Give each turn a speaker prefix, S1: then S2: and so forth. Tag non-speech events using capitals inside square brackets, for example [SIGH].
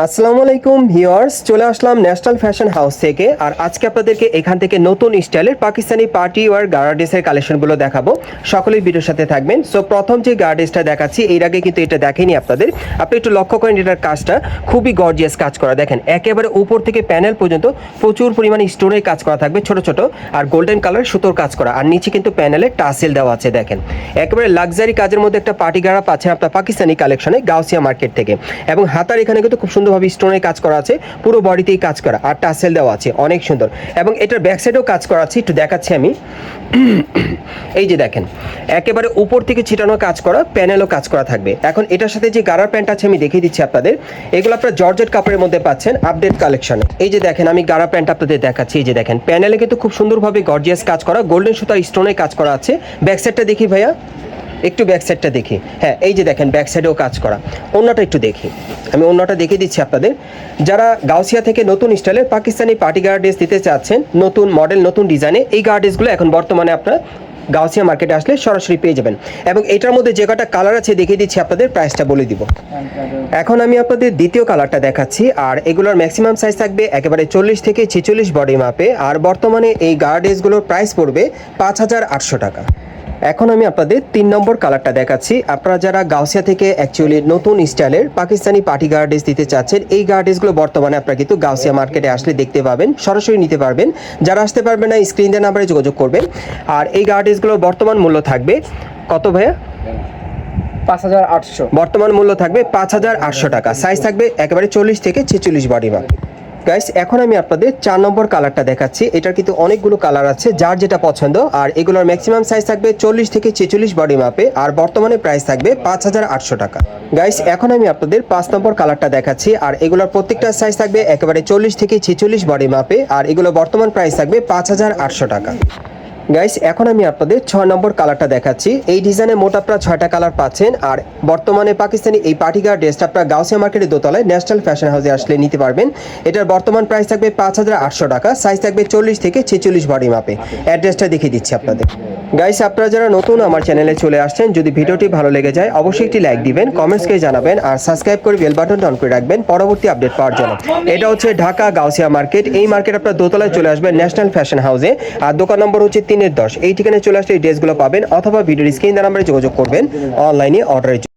S1: আসসালামু আলাইকুম ভিউয়ার্স, চলে আসলাম ন্যাশনাল ফ্যাশন হাউস থেকে। আর আজকে আপনাদেরকে এখান থেকে নতুন স্টাইলের পাকিস্তানি পার্টি ওয়ার গার্ডেসের কালেকশনগুলো দেখাবো। সকলেই ভিডিওর সাথে থাকবেন। সো প্রথম যে গার্ডেসটা দেখাচ্ছি, এর আগে কিন্তু এটা দেখেনি আপনাদের। আপনি একটু লক্ষ্য করেন এটার কাজটা। খুবই গর্জিয়াস কাজ করা। দেখেন, একেবারে উপর থেকে প্যানেল পর্যন্ত প্রচুর পরিমাণে স্টোনের কাজ করা থাকবে, ছোট ছোট। আর গোল্ডেন কালার সুতোর কাজ করা। আর নিচে কিন্তু প্যানেলে টাসেল দেওয়া আছে, দেখেন। একেবারে লাক্সারি কাজের মধ্যে একটা পার্টি গাড়া পাচ্ছেন আপনার পাকিস্তানি কালেকশনে গাউসিয়া মার্কেট থেকে। এবং হাতার এখানে কিন্তু খুব সুন্দরভাবে স্টোনের কাজ করা আছে, পুরো বডিতেই কাজ করা, আর টাসেল দেওয়া আছে, অনেক সুন্দর। এবং এটার ব্যাক সাইডেও কাজ করা আছে, একটু দেখাচ্ছি আমি। [COUGHS] এই যে দেখেন, একেবারে উপর থেকে ছিটানো কাজ করা প্যানেলও কাজ করা থাকবে। এখন এটার সাথে যে গারার প্যান্ট আছে, আমি দেখিয়ে দিচ্ছি আপনাদের। এগুলো আপনারা জর্জেট কাপড়ের মধ্যে পাচ্ছেন আপডেট কালেকশনে এই যে দেখেন, আমি গারা প্যান্ট আপনাদের দেখাচ্ছি, এই যে দেখেন। প্যানেলে কিন্তু খুব সুন্দরভাবে গর্জিয়াস কাজ করা গোল্ডেন সুতার স্টোনে কাজ করা আছে। ব্যাক সাইডটা দেখি ভাইয়া। একটু ব্যাক সাইডটা দেখি। হ্যাঁ এই যে দেখেন ব্যাক সাইডেও কাজ করা। অন্যটা একটু দেখি। আমি অন্যটা দেখিয়ে দিচ্ছি আপনাদের। যারা গাউসিয়া থেকে নতুন স্টাইলের পাকিস্তানি পার্টি গার্ডেস দিতে চাচ্ছেন, নতুন মডেল নতুন ডিজাইনে এই গার্ডেসগুলো এখন বর্তমানে আপনার গাউসিয়া মার্কেটে আসলে সরাসরি পেয়ে যাবেন। এবং এটার মধ্যে যে কটা কালার আছে, দেখিয়ে দিচ্ছি আপনাদের প্রাইসটা বলে দিব। এখন আমি আপনাদের দ্বিতীয় কালারটা দেখাচ্ছি, আর এগুলোর ম্যাক্সিমাম সাইজ থাকবে একেবারে চল্লিশ থেকে ছেচল্লিশ বডি মাপে আর বর্তমানে এই গার্ডেসগুলোর প্রাইস পড়বে পাঁচ হাজার আটশো টাকা। এখন আমি আপনাদের তিন নম্বর কালারটা দেখাচ্ছি। আপনারা যারা গাউসিয়া থেকে অ্যাকচুয়ালি নতুন স্টাইলের পাকিস্তানি পার্টি গার্ডেস দিতে চাচ্ছেন এই গার্ডেসগুলো বর্তমানে আপনারা কিন্তু গাউসিয়া মার্কেটে আসলে দেখতে পাবেন সরাসরি নিতে পারবেন। যারা আসতে পারবেন না স্ক্রিন দেওয়া নাম্বারে যোগাযোগ করবেন। আর এই গার্ডেসগুলোর বর্তমান মূল্য থাকবে কত ভাইয়া?
S2: পাঁচ হাজার আটশো।
S1: বর্তমান মূল্য থাকবে পাঁচ হাজার আটশো টাকা। সাইজ থাকবে একেবারে চল্লিশ থেকে ছেচল্লিশ বডি মাপ। গাইস এখন আমি আপনাদের চার নম্বর কালারটা দেখাচ্ছি। এটার কিন্তু অনেকগুলো কালার আছে, যার যেটা পছন্দ। আর এগুলোর ম্যাক্সিমাম সাইজ থাকবে চল্লিশ থেকে ছেচল্লিশ বডি মাপে আর বর্তমানে প্রাইস থাকবে পাঁচ হাজার আটশো টাকা। গাইস এখন আমি আপনাদের পাঁচ নম্বর কালারটা দেখাচ্ছি, আর এগুলোর প্রত্যেকটা সাইজ থাকবে একেবারে চল্লিশ থেকে ছেচল্লিশ বডি মাপে আর এগুলো বর্তমান প্রাইস থাকবে পাঁচ হাজার আটশো টাকা। গাইস এখন আমি আপনাদের ছয় নম্বর কালারটা দেখাচ্ছি। এই ডিজাইনে মোট আপনারা ছয়টা কালার পাচ্ছেন, আর বর্তমানে পাকিস্তানি এই পার্টিগার ড্রেসটা আপনার গাউসিয়া মার্কেটের দোতলায় ন্যাশনাল ফ্যাশন হাউসে আসলে নিতে পারবেন। এটার বর্তমান প্রাইস থাকবে পাঁচ হাজার আটশো টাকা সাইজ থাকবে চল্লিশ থেকে ছেচল্লিশ বডি মাপে অ্যাড্রেসটা দেখিয়ে দিচ্ছি আপনাদের। গাইস আপনারা যারা নতুন আমার চ্যানেলে চলে আসছেন, যদি ভিডিওটি ভালো লেগে যায়, অবশ্যই একটি লাইক দিবেন কমেন্টসকে জানাবেন, আর সাবস্ক্রাইব করে বেল বাটন অন করে রাখবেন, পরবর্তী আপডেট পাওয়ার জন্য। এটা হচ্ছে ঢাকা গাউসিয়া মার্কেট এই মার্কেট আপনার দোতলায় চলে আসবেন ন্যাশনাল ফ্যাশন হাউসে আর দোকান নম্বর হচ্ছে তিনের দশ। এই ঠিকানায় চলে আসলে এই ড্রেসগুলো পাবেন, অথবা ভিডিওর স্ক্রিন নাম্বারে যোগাযোগ করবেন অনলাইনে অর্ডারের